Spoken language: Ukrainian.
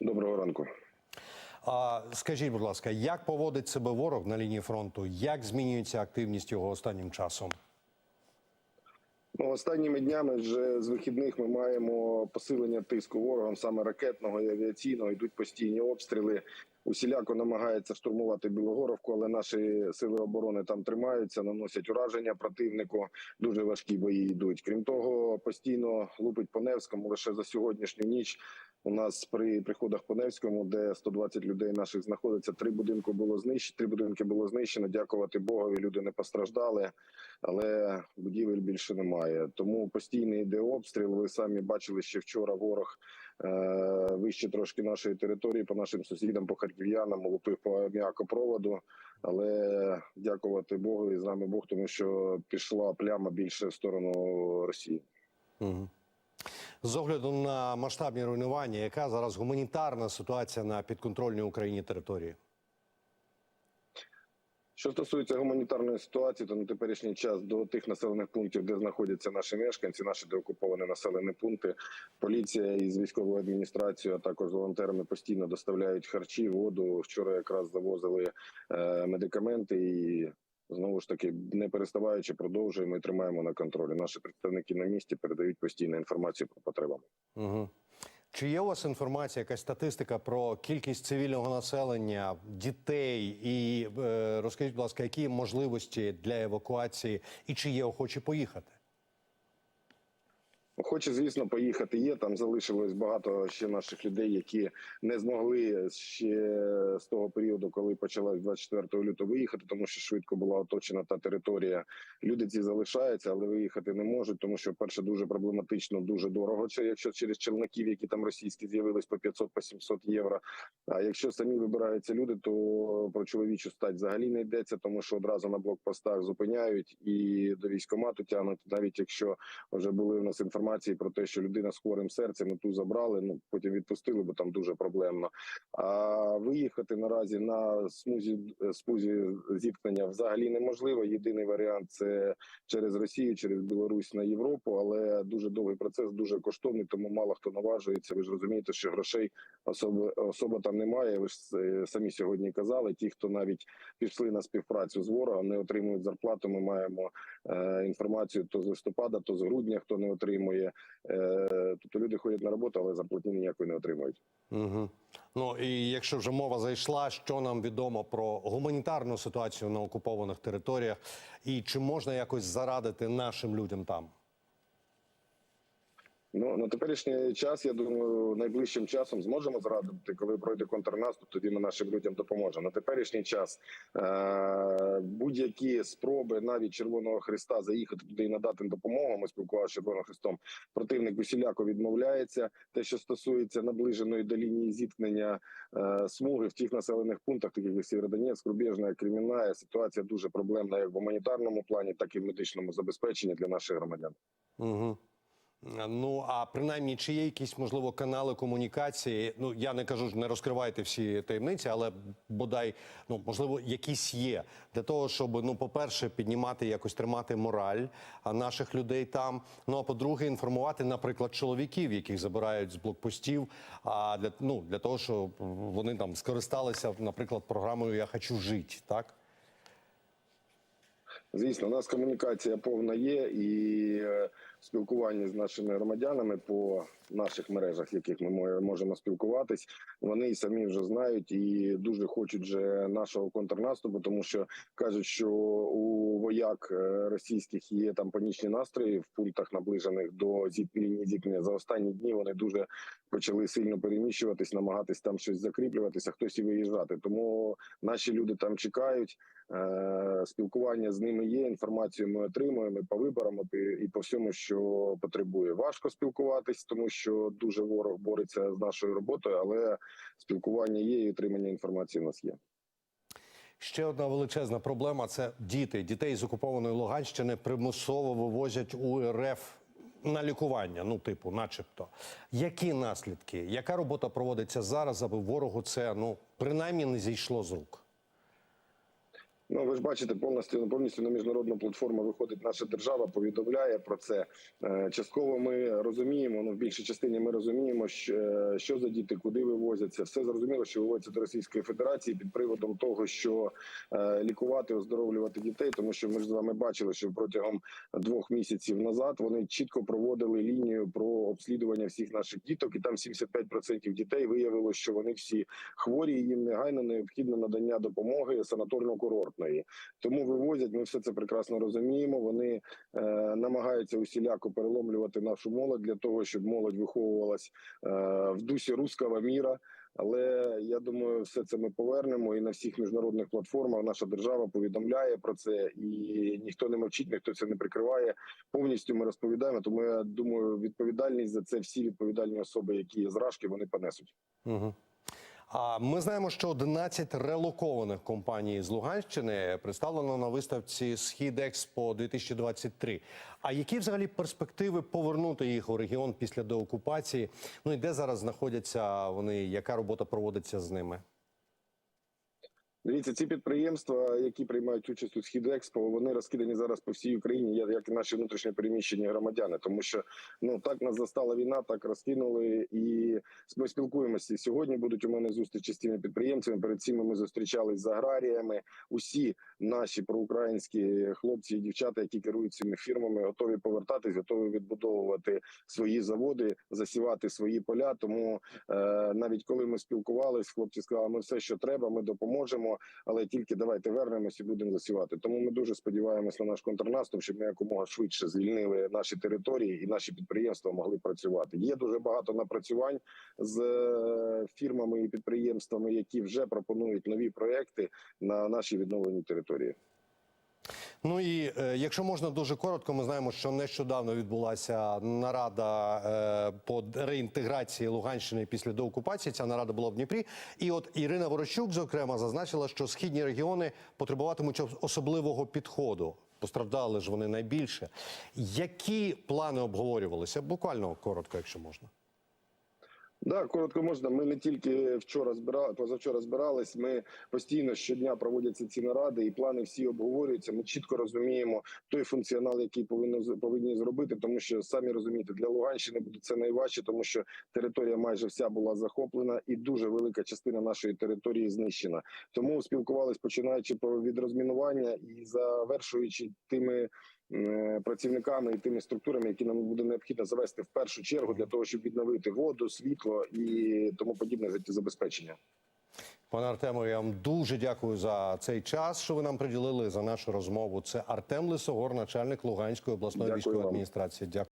Доброго ранку. А скажіть, будь ласка, як поводить себе ворог на лінії фронту? Як змінюється активність його останнім часом? Ну, останніми днями вже з вихідних ми маємо посилення тиску ворогом, саме ракетного і авіаційного. Йдуть постійні обстріли. Усіляко намагається штурмувати Білогоровку, але наші сили оборони там тримаються, наносять ураження противнику. Дуже важкі бої йдуть. Крім того, постійно лупить по Невському. Лише за сьогоднішню ніч у нас при приходах по Невському, де 120 людей наших знаходиться, три будинки було знищено. Три будинки було знищено. Дякувати Богові. Люди не постраждали, але будівель більше немає. Тому постійний йде обстріл. Ви самі бачили, ще вчора ворог е, вище трошки нашої території по нашим сусідам, по харків'янам, лупив по м'якопроводу. Але дякувати Богу і з нами Бог, тому що пішла пляма більше в сторону Росії. Угу. З огляду на масштабні руйнування, яка зараз гуманітарна ситуація на підконтрольній Україні території? Що стосується гуманітарної ситуації, то на теперішній час до тих населених пунктів, де знаходяться наші мешканці, наші деокуповані населені пункти, поліція із військовою адміністрацією, а також волонтерами постійно доставляють харчі, воду. Вчора якраз завозили е, медикаменти і. Знову ж таки, не переставаючи, продовжуємо і тримаємо на контролі. Наші представники на місці передають постійну інформацію про потреби. Угу. Чи є у вас інформація, якась статистика про кількість цивільного населення, дітей? І е, розкажіть, будь ласка, які можливості для евакуації і чи є охочі поїхати? Хоче, звісно, поїхати. Є там залишилось багато ще наших людей, які не змогли ще з того періоду, коли почалась 24 лютого виїхати, тому що швидко була оточена та територія. Люди ці залишаються, але виїхати не можуть, тому що перше дуже проблематично, дуже дорого. Якщо через челноків, які там російські з'явились по 500 по 700 євро. А якщо самі вибираються люди, то про чоловічу стать взагалі не йдеться, тому що одразу на блокпостах зупиняють і до військомату тягнуть, навіть якщо вже були в нас інформації про те, що людина з хворим серцем ми ту забрали. Ну потім відпустили, бо там дуже проблемно. А виїхати наразі на смузі смузі зіткнення взагалі неможливо. Єдиний варіант це через Росію, через Білорусь на Європу, але дуже довгий процес, дуже коштовний, тому мало хто наважується. Ви ж розумієте, що грошей особи особа там немає. Ви ж самі сьогодні казали. Ті, хто навіть пішли на співпрацю з ворогом, не отримують зарплату. Ми маємо е, інформацію то з листопада, то з грудня, хто не отримує. Е, тобто люди ходять на роботу, але зарплатні ніякої не отримують. Угу. Ну і якщо вже мова зайшла, що нам відомо про гуманітарну ситуацію на окупованих територіях, і чи можна якось зарадити нашим людям там? Ну на теперішній час, я думаю, найближчим часом зможемо зрадити, коли пройде контрнаступ, тоді ми нашим людям допоможемо. На теперішній час е- будь-які спроби навіть Червоного Христа заїхати туди і надати допомогу. Ми спілкувалися з Червоним Христом. Противник усіляко відмовляється. Те, що стосується наближеної до лінії зіткнення е- смуги в тих населених пунктах, таких як Сєвєродонецьк, Рубежна, Кремінна, ситуація дуже проблемна як в гуманітарному плані, так і в медичному забезпеченні для наших громадян. Угу. Ну а принаймні, чи є якісь можливо канали комунікації? Ну я не кажу, не розкривайте всі таємниці, але бодай ну можливо якісь є для того, щоб ну, по-перше, піднімати якось тримати мораль наших людей там. Ну а по-друге, інформувати, наприклад, чоловіків, яких забирають з блокпостів. А для ну для того, щоб вони там скористалися, наприклад, програмою Я хочу жити, так. Звісно, у нас комунікація повна є і спілкування з нашими громадянами по наших мережах, в яких ми можемо спілкуватись. Вони і самі вже знають і дуже хочуть вже нашого контрнаступу, тому що кажуть, що у вояк е, російських є там панічні настрої в пунктах, наближених до лінії зіткнення. За останні дні вони дуже почали сильно переміщуватись, намагатись там щось закріплюватися, хтось і виїжджати. Тому наші люди там чекають. Е, спілкування з ними є. Інформацію ми отримуємо і по виборам і по всьому, що потребує. Важко спілкуватись, тому що дуже ворог бореться з нашою роботою, але спілкування є і отримання інформації в нас є. Ще одна величезна проблема це діти. Дітей з окупованої Луганщини примусово вивозять у РФ на лікування. Ну, типу, начебто. Які наслідки? Яка робота проводиться зараз, аби ворогу це ну принаймні не зійшло з рук? Ну ви ж бачите, повністю повністю на міжнародну платформу виходить наша держава, повідомляє про це. Е, Частково ми розуміємо. Ну в більшій частині ми розуміємо, що, е, що за діти, куди вивозяться. Все зрозуміло, що вивозяться до Російської Федерації під приводом того, що е, лікувати, оздоровлювати дітей, тому що ми ж з вами бачили, що протягом двох місяців назад вони чітко проводили лінію про обслідування всіх наших діток, і там 75% дітей виявило, що вони всі хворі. і Їм негайно необхідно надання допомоги санаторно-курортної. Тому вивозять. Ми все це прекрасно розуміємо. Вони е, намагаються усіляко переломлювати нашу молодь для того, щоб молодь виховувалась е, в дусі руського міра. Але я думаю, все це ми повернемо і на всіх міжнародних платформах наша держава повідомляє про це, і ніхто не мовчить, ніхто це не прикриває. Повністю ми розповідаємо. Тому я думаю, відповідальність за це всі відповідальні особи, які є зражки, вони понесуть. Угу. А ми знаємо, що 11 релокованих компаній з Луганщини представлено на виставці Схід Експо 2023. А які взагалі перспективи повернути їх у регіон після деокупації? Ну і де зараз знаходяться вони? Яка робота проводиться з ними? Дивіться, ці підприємства, які приймають участь у «Східекспо», вони розкидані зараз по всій Україні, як і наші внутрішньо переміщені громадяни. Тому що ну так нас застала війна, так розкинули, і ми спілкуємося. Сьогодні будуть у мене зустрічі з цими підприємцями. Перед цим ми зустрічались з аграріями. Усі наші проукраїнські хлопці і дівчата, які керують цими фірмами, готові повертатись, готові відбудовувати свої заводи, засівати свої поля. Тому е, навіть коли ми спілкувались, хлопці сказали, ми все, що треба, ми допоможемо, але тільки давайте вернемось і будемо засівати. Тому ми дуже сподіваємось на наш контрнаступ, щоб ми якомога швидше звільнили наші території і наші підприємства могли працювати. Є дуже багато напрацювань з е, фірмами і підприємствами, які вже пропонують нові проекти на нашій відновленій території. Ну і е, якщо можна дуже коротко, ми знаємо, що нещодавно відбулася нарада е, по реінтеграції Луганщини після деокупації. Ця нарада була в Дніпрі. І от Ірина Ворощук, зокрема, зазначила, що східні регіони потребуватимуть особливого підходу. Постраждали ж вони найбільше. Які плани обговорювалися? Буквально коротко, якщо можна. Да, коротко можна. Ми не тільки вчора збирали, позавчора збирались. Ми постійно щодня проводяться ці наради, і плани всі обговорюються. Ми чітко розуміємо той функціонал, який повинно повинні зробити, тому що самі розумієте, для Луганщини буде це найважче, тому що територія майже вся була захоплена, і дуже велика частина нашої території знищена. Тому спілкувались починаючи по- від розмінування і завершуючи тими працівниками і тими структурами, які нам буде необхідно завести в першу чергу для того, щоб відновити воду, світло і тому подібне життєзабезпечення. Пане Артему, я вам дуже дякую за цей час, що ви нам приділили за нашу розмову. Це Артем Лисогор, начальник Луганської обласної Дякую військової вам. адміністрації. Дякую.